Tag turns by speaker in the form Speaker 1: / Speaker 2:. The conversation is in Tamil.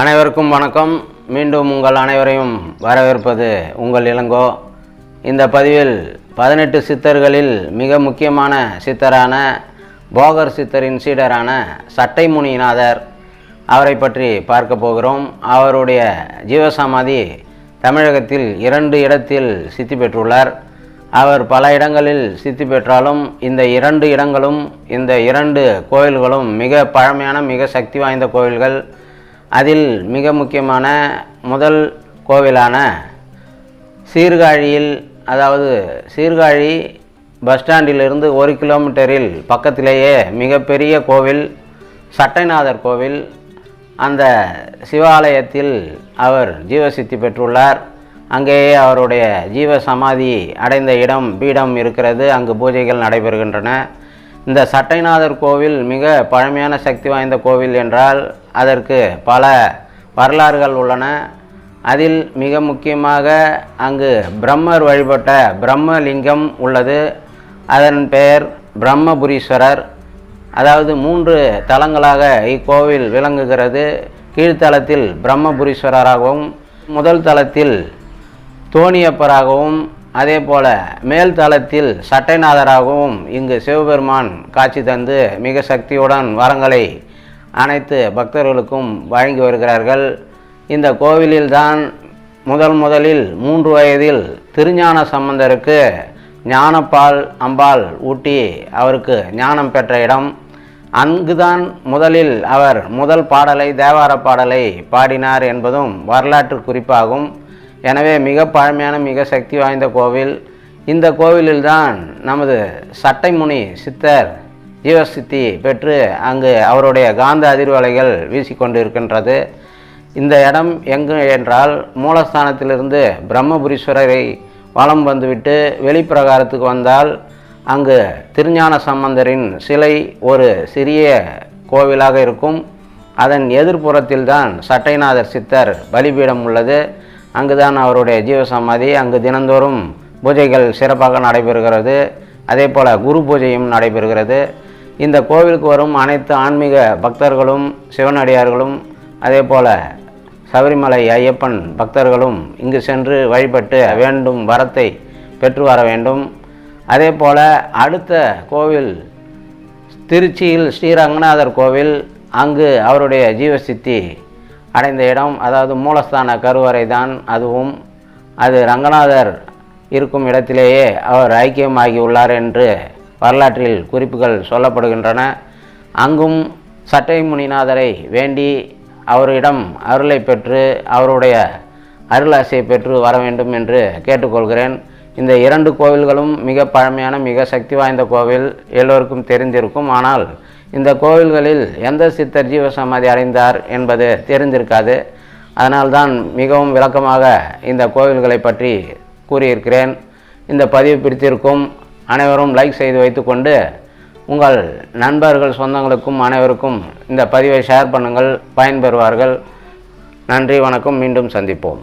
Speaker 1: அனைவருக்கும் வணக்கம். மீண்டும் உங்கள் அனைவரையும் வரவேற்பது உங்கள் இளங்கோ. இந்த பதிவில் பதினெட்டு சித்தர்களில் மிக முக்கியமான சித்தரான போகர் சித்தரின் சீடரான சட்டைமுனிநாதர் அவரை பற்றி பார்க்க போகிறோம். அவருடைய ஜீவசமாதி தமிழகத்தில் இரண்டு இடத்தில் சித்தி பெற்றுள்ளார். அவர் பல இடங்களில் சித்தி பெற்றாலும் இந்த இரண்டு இடங்களும் இந்த இரண்டு கோயில்களும் மிக பழமையான மிக சக்தி வாய்ந்த கோயில்கள். அதில் மிக முக்கியமான முதல் கோவிலான சீர்காழியில் அதாவது சீர்காழி பஸ் ஸ்டாண்டிலிருந்து ஒரு கிலோமீட்டரில் பக்கத்திலேயே மிகப்பெரிய கோவில் சட்டைநாதர் கோவில். அந்த சிவாலயத்தில் அவர் ஜீவசித்தி பெற்றுள்ளார். அங்கேயே அவருடைய ஜீவ சமாதி அடைந்த இடம் பீடம் இருக்கிறது. அங்கு பூஜைகள் நடைபெறுகின்றன. இந்த சட்டைநாதர் கோவில் மிக பழமையான சக்தி வாய்ந்த கோவில் என்றால் அதற்கு பல வரலாறுகள் உள்ளன. அதில் மிக முக்கியமாக அங்கு பிரம்மர் வழிபட்ட பிரம்மலிங்கம் உள்ளது. அதன் பெயர் பிரம்மபுரீஸ்வரர். அதாவது மூன்று தலங்களாக இக்கோவில் விளங்குகிறது. கீழ்த்தலத்தில் பிரம்மபுரீஸ்வரராகவும் முதல் தலத்தில் தோணியப்பராகவும் அதே போல மேல் தளத்தில் சட்டைநாதராகவும் இங்கு சிவபெருமான் காட்சி தந்து மிக சக்தியுடன் வரங்களை அனைத்து பக்தர்களுக்கும் வழங்கி வருகிறார்கள். இந்த கோவிலில்தான் முதல் முதலில் மூன்று வயதில் திருஞான சம்பந்தருக்கு ஞானப்பால் அம்பாள் ஊட்டி அவருக்கு ஞானம் பெற்ற இடம். அங்குதான் முதலில் அவர் முதல் பாடலை தேவார பாடலை பாடினார் என்பதும் வரலாற்று குறிப்பாகும். எனவே மிக பழமையான மிக சக்தி வாய்ந்த கோவில். இந்த கோவிலில்தான் நமது சட்டைமுனி சித்தர் ஜீவசித்தி பெற்று அங்கு அவருடைய காந்த அதிர்வலைகள் வீசிக்கொண்டிருக்கின்றது. இந்த இடம் எங்கு என்றால் மூலஸ்தானத்திலிருந்து பிரம்மபுரீஸ்வரரை வலம் வந்துவிட்டு வெளிப்பிரகாரத்துக்கு வந்தால் அங்கு திருஞான சம்பந்தரின் சிலை ஒரு சிறிய கோவிலாக இருக்கும். அதன் எதிர்ப்புறத்தில்தான் சட்டைநாதர் சித்தர் பலிபீடம் உள்ளது. அங்குதான் அவருடைய ஜீவசமாதி. அங்கு தினந்தோறும் பூஜைகள் சிறப்பாக நடைபெறுகிறது. அதே போல் குரு பூஜையும் நடைபெறுகிறது. இந்த கோவிலுக்கு வரும் அனைத்து ஆன்மீக பக்தர்களும் சிவனடியார்களும் அதே போல் சபரிமலை ஐயப்பன் பக்தர்களும் இங்கு சென்று வழிபட்டு வேண்டும் வரத்தை பெற்று வர வேண்டும். அதே போல் அடுத்த கோவில் திருச்சியில் ஸ்ரீரங்கநாதர் கோவில். அங்கு அவருடைய ஜீவசித்தி அடைந்த இடம் அதாவது மூலஸ்தான கருவறை தான் அதுவும். அது ரங்கநாதர் இருக்கும் இடத்திலேயே அவர் ஐக்கியமாகியுள்ளார் என்று வரலாற்றில் குறிப்புகள் சொல்லப்படுகின்றன. அங்கும் சட்டை முனிநாதரை வேண்டி அவரிடம் அருளை பெற்று அவருடைய அருளாசையை பெற்று வர வேண்டும் என்று கேட்டுக்கொள்கிறேன். இந்த இரண்டு கோவில்களும் மிக பழமையான மிக சக்தி வாய்ந்த கோவில் எல்லோருக்கும் தெரிந்திருக்கும். ஆனால் இந்த கோவில்களில் எந்த சித்தர் ஜீவசமாதி அடைந்தார் என்பது தெரிந்திருக்காது. அதனால்தான் மிகவும் விளக்கமாக இந்த கோவில்களை பற்றி கூறியிருக்கிறேன். இந்த பதிவு பிடித்திருக்கும் அனைவரும் லைக் செய்து வைத்துக்கொண்டு உங்கள் நண்பர்கள் சொந்தங்களுக்கும் அனைவருக்கும் இந்த பதிவை ஷேர் பண்ணுங்கள் பயன்பெறுவார்கள். நன்றி வணக்கம் மீண்டும் சந்திப்போம்.